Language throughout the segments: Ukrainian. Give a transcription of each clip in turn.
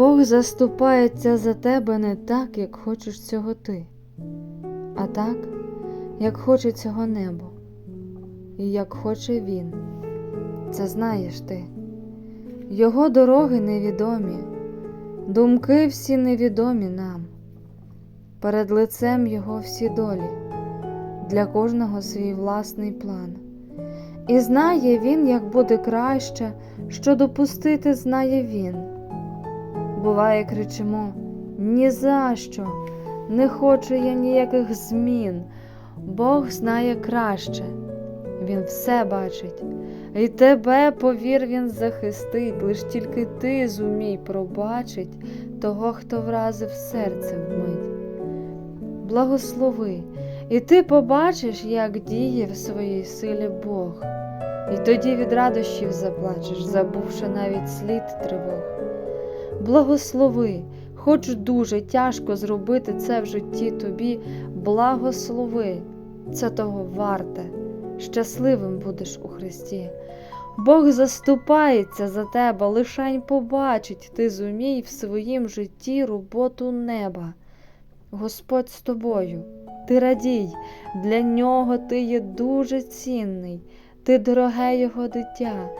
Бог заступається за тебе не так, як хочеш цього ти, а так, як хоче цього небо, і як хоче він. Це знаєш ти. Його дороги невідомі, думки всі невідомі нам, перед лицем його всі долі, для кожного свій власний план. І знає він, як буде краще, що допустити знає він. Буває, кричимо ні за що, не хочу я ніяких змін. Бог знає краще, Він все бачить, і тебе, повір, він захистить, лиш тільки ти зумій пробачить того, хто вразив серце вмить. Благослови, і ти побачиш, як діє в своїй силі Бог, і тоді від радощів заплачеш, забувши навіть слід тривог. Благослови, хоч дуже тяжко зробити це в житті тобі, благослови, це того варте, щасливим будеш у Христі. Бог заступається за тебе, лишень побачить, ти зумій в своїм житті роботу неба. Господь з тобою, ти радій, для нього ти є дуже цінний, ти дороге його дитя.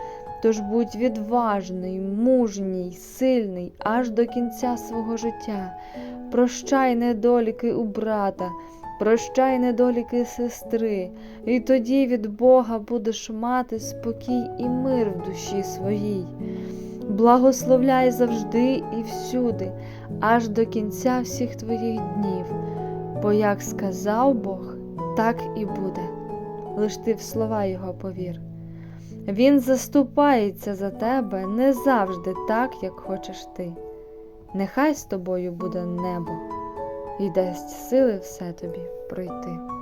Тож будь відважний, мужній, сильний аж до кінця свого життя. Прощай недоліки у брата, прощай недоліки сестри, і тоді від Бога будеш мати спокій і мир в душі своїй. Благословляй завжди і всюди, аж до кінця всіх твоїх днів. Бо як сказав Бог, так і буде. Лиш ти в слова Його повір. Він заступається за тебе не завжди так, як хочеш ти. Нехай з тобою буде небо і дасть сили все тобі пройти.